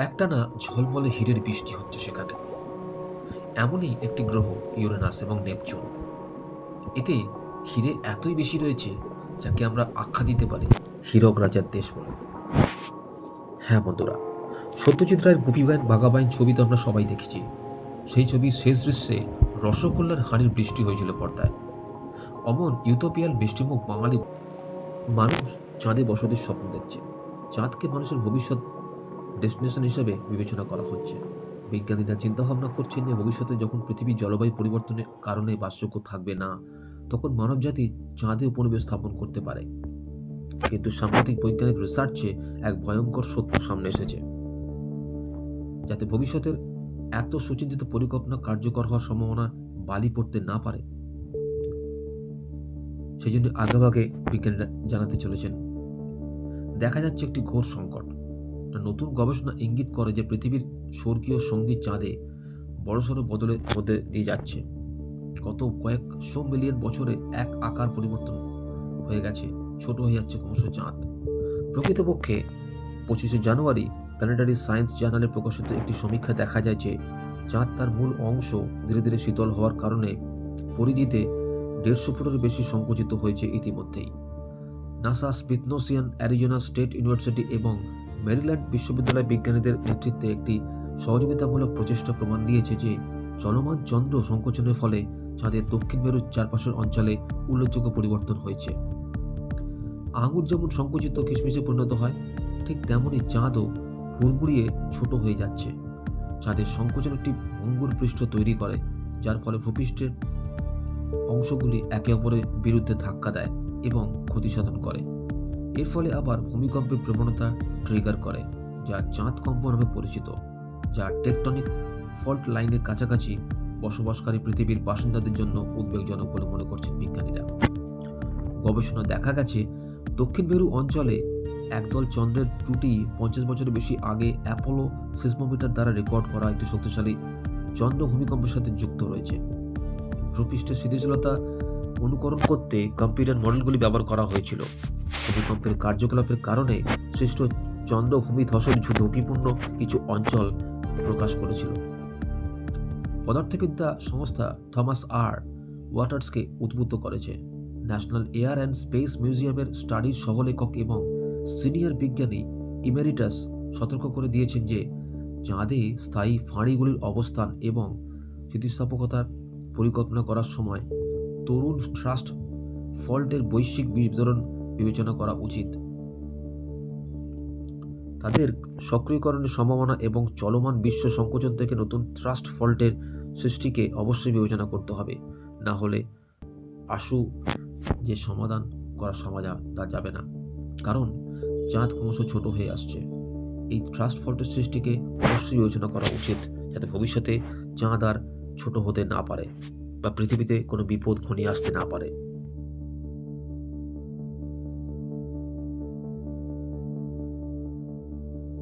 একটানা ঝলমলে হীরের বৃষ্টি হচ্ছে সেখানে। এমনই একটি গ্রহ ইউরেনাস এবং নেপচুন। এতে হিরে এতই বেশি রয়েছে যাকে আমরা আখ্যা দিতে পারি হীরক রাজার দেশ বলে। হ্যাঁ বন্ধুরা, সত্যজিৎ রায়ের গুপিবাইন বাগাবাইন ছবি তো আমরা সবাই দেখেছি। সেই ছবির শেষ দৃশ্যে রসগোল্লার হাড়ির বৃষ্টি হয়েছিল পর্দায়। অমন ইউটোপিয়াল বৃষ্টিমুখ বাঙালি মানুষ চাঁদে বসতির স্বপ্ন দেখছে। চাঁদকে মানুষের ভবিষ্যৎ ডেস্টিনেশন হিসেবে বিবেচনা করা হচ্ছে। বিজ্ঞানীরা চিন্তা ভাবনা করছেন যে ভবিষ্যতে যখন পৃথিবীর জলবায়ু পরিবর্তনের কারণে বাসযোগ্য থাকবে না, তখন মানবজাতি চাঁদে উপনিবেশ স্থাপন করতে পারে। কিন্তু সাম্প্রতিক বৈজ্ঞানিক রিসার্চে এক ভয়ঙ্কর সত্য সামনে এসেছে, যাতে ভবিষ্যতের এত সুচিন্তিত পরিকল্পনা কার্যকর হওয়ার সম্ভাবনা বালি পড়তে না পারে। সেই জন্য আগেভাগে বিজ্ঞানীরা জানাতে চলেছেন, দেখা যাচ্ছে একটি ঘোর সংকট। একটা নতুন গবেষণা ইঙ্গিত করে যে পৃথিবীর স্বর্গীয় সংগীত চাঁদে বড়সড় বদলে মধ্যে দিয়ে যাচ্ছে। গত কয়েকশো মিলিয়ন বছরে এক আকার পরিবর্তন হয়ে গেছে, ছোট হয়ে যাচ্ছে ক্রমশ চাঁদ। প্রকৃতপক্ষে পঁচিশে জানুয়ারি প্ল্যানেটারি সায়েন্স জার্নালে প্রকাশিত একটি সমীক্ষা দেখা যায় যে চাঁদ তার মূল অংশ ধীরে ধীরে শীতল হওয়ার কারণে পরিধিতে দেড়শো ফুটের বেশি সংকুচিত হয়েছে ইতিমধ্যেই। নাসা স্পিথনোসিয়ান, অ্যারিজোনা স্টেট ইউনিভার্সিটি এবং মেরিল্যান্ড বিশ্ববিদ্যালয় বিজ্ঞানীদের নেতৃত্বে একটি সহযোগিতামূলক প্রচেষ্টা প্রমাণ দিয়েছে যে চলমান চন্দ্র সংকোচনের ফলে চাঁদের দক্ষিণ মেরুর চারপাশের অঞ্চলে উল্লেখযোগ্য পরিবর্তন হয়েছে। আঙুর যেমন সংকুচিত কিশমিশে পরিণত হয়, ঠিক তেমনই চাঁদও হুড়মুড়িয়ে ছোট হয়ে যাচ্ছে। চাঁদের সংকোচন একটি ভঙ্গুর পৃষ্ঠ তৈরি করে, যার ফলে ভূপৃষ্ঠের অংশগুলি একে অপরের বিরুদ্ধে ধাক্কা দেয় এবং ক্ষতি সাধন করে। এর ফলে আবার ভূমিকম্পের প্রবণতা ট্রিগার করে, যা চাঁদ কম্প নামে পরিচিত, যা টেকটনিক ফল্ট লাইনের কাছাকাছি বসবাসকারী পৃথিবীর বাসিন্দাদের জন্য উদ্বেগজনক বলে মনে করছেন বিজ্ঞানীরা। গবেষণা দেখা গেছে, দক্ষিণ মেরু অঞ্চলে একদল চন্দ্রের ত্রুটি পঞ্চাশ বছরের বেশি আগে অ্যাপোলো সিসমোমিটার দ্বারা রেকর্ড করা একটি শক্তিশালী চন্দ্র ভূমিকম্পের সাথে যুক্ত রয়েছে। ভূপৃষ্ঠের স্থিতিশীলতা অনুকরণ করতে কম্পিউটার মডেলগুলি ব্যবহার করা হয়েছিল। ভূমিকম্পের কার্যকলাপের কারণে সৃষ্ট চন্দ্র ভূমি ধসের ঝুঁকিপূর্ণ কিছু অঞ্চল প্রকাশ করেছিল। পদার্থবিদ্যা সংস্থা থমাস আর ওয়াটার্সকে উদ্বুদ্ধ করেছে। ন্যাশনাল এয়ার অ্যান্ড স্পেস মিউজিয়ামের স্টাডির সহলেখক এবং সিনিয়র বিজ্ঞানী ইমেরিটাস সতর্ক করে দিয়েছেন যে, চাঁদে স্থায়ী ফাঁড়িগুলির অবস্থান এবং স্থিতিস্থাপকতার পরিকল্পনা করার সময় তরুণ ট্রাস্ট ফল্টের বৈশ্বিক বিতরণ বিবেচনা করা উচিত। তাদের সক্রিয়করণের সম্ভাবনা এবং চলমান বিশ্ব সংকোচন থেকে নতুন ট্রাস্ট ফল্টের সৃষ্টিকে অবশ্যই বিবেচনা করতে হবে। না হলে আশু যে সমাধান করা সমাধান তা যাবে না। কারণ চাঁদ ক্রমশ ছোট হয়ে আসছে। এই ট্রাস্ট ফল্টের সৃষ্টিকে অবশ্যই বিবেচনা করা উচিত যাতে ভবিষ্যতে চাঁদ আর ছোট হতে না পারে বা পৃথিবীতে কোনো বিপদ ঘনিয়ে আসতে না পারে।